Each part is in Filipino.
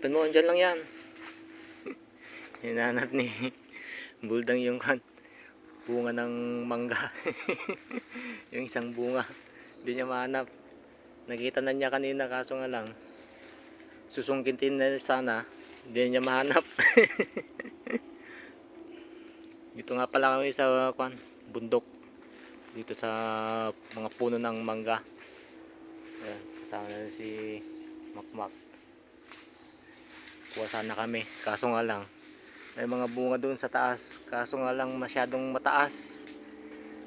Hanapin mo, dyan lang yan. Hinahanap ni Buldang yung kan bunga ng mangga. yung isang bunga. Hindi niya mahanap. Nakita na niya kanina kaso nga lang susungkitin na sana hindi niya mahanap. Dito nga pala kami sa kwan, bundok. Dito sa mga puno ng mangga. Ayan, kasama na si Makmak. Kuha sana kami. Kaso nga lang, may mga bunga doon sa taas. Kaso nga lang masyadong mataas.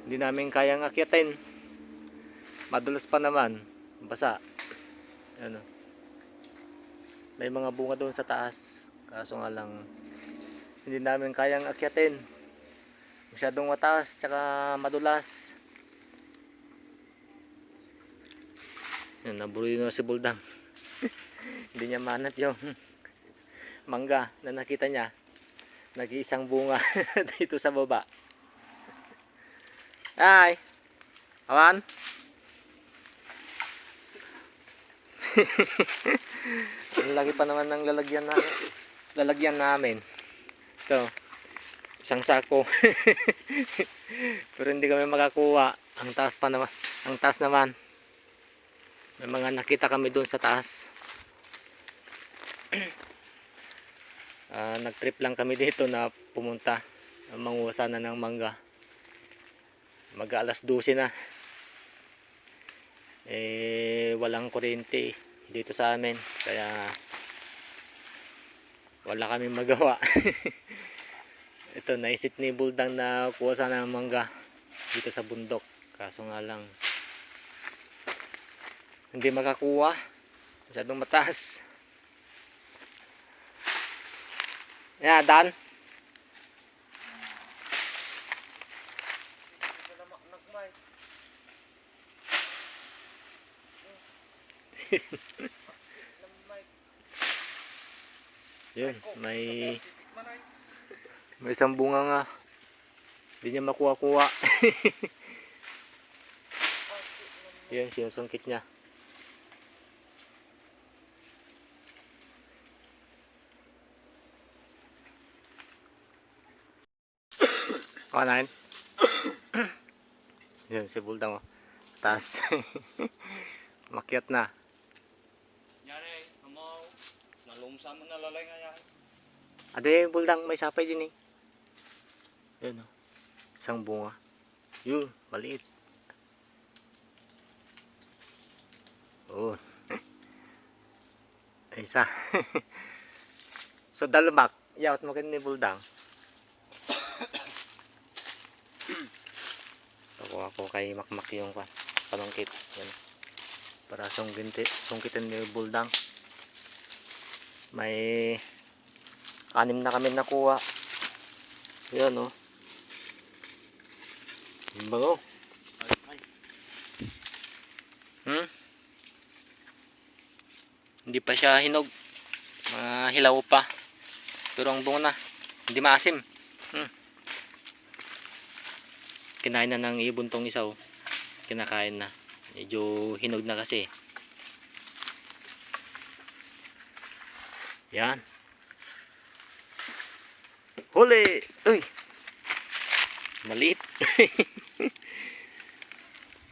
Hindi namin kayang akyatin. Madulas pa naman. Basa. Ano. May mga bunga doon sa taas. Kaso nga lang, hindi namin kayang akyatin. Masyadong mataas, tsaka madulas. Yan, nabuli na si Buldang. hindi niya manat yung mangga na nakita niya. Nag-iisang bunga dito sa baba. Ay! Awan! Ang laki pa naman ng lalagyan na lalagyan namin. Ito. Isang sako. Pero hindi kami makakuha. Ang taas pa naman. Ang taas naman. May mga nakita kami doon sa taas. Ah, nag-trip lang kami dito na pumunta. Manguha sana ng mangga. Mag alas 12 na. Eh, walang kuryente dito sa amin. Kaya, wala kami magawa. Ito, naisip ni Buldang na kuha sana ng mangga dito sa bundok. Kaso nga lang, hindi makakuha. Masyadong mataas. Yan, Dan. Yun, may may isang bunga nga. Hindi niya makuha-kuha. Yan, sinusungkit niya. Kanain. Yan, si Buldang. oh. Taas. Makyat na. Nyari, mau nalumsan mo nalalay nga yan. Ade, Buldang, may sapay din eh. Yan oh. Isang bunga. Yun, maliit. Oh. Isa. so, dalabak. Yawat mo kayo ni Buldang. Ako ako kay Makmak yung kwan, panungkit. Yan. Para sungkit, sungkitin ni Buldang. May anim na kami nakuha. Yan oh. Ang Bango. Ay, ay. Hmm? Hindi pa siya hinog. Mga hilaw pa. Pero ang bunga na. Hindi maasim. Hmm. Kinain na ng ibon tong isaw. Kinakain na. Medyo hinog na kasi. Yan. Huli! Uy! Maliit.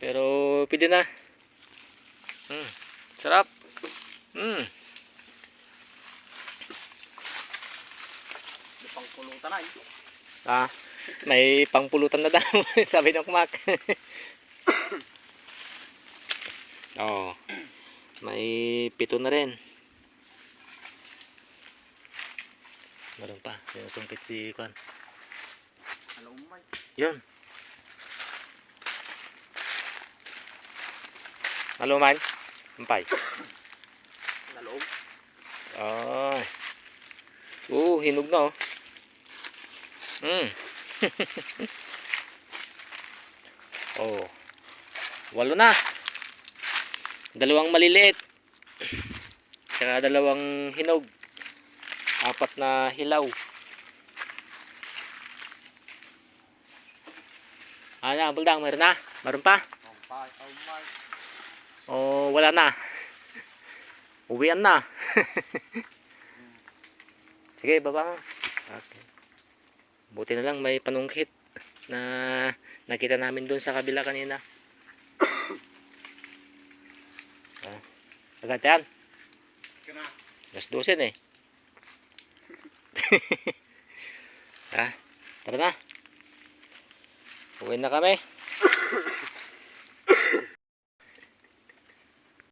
Pero pwede na. Hmm. Sarap. Hmm. May pangpulutan ay. Ah, may pangpulutan na daw. Sabi ng kumak. oh. May pito na rin. Meron pa. Sinusungkit si Kwan. Ano umay? Yun. Maluman? Ampay. Naloob. Ay. Oo, hinog na oh. Hmm. oh. Walo na. Dalawang maliliit. Tsaka dalawang hinog. Apat na hilaw. Ano, buldang, meron na? Meron pa? Ampay, umay. O wala na. Uwian na. Sige, baba ka. Okay. Buti na lang may panungkit na nakita namin doon sa kabila kanina. ah. Agad yan. Kena. Alas 12 na eh. ah, tara na. Uwi na kami.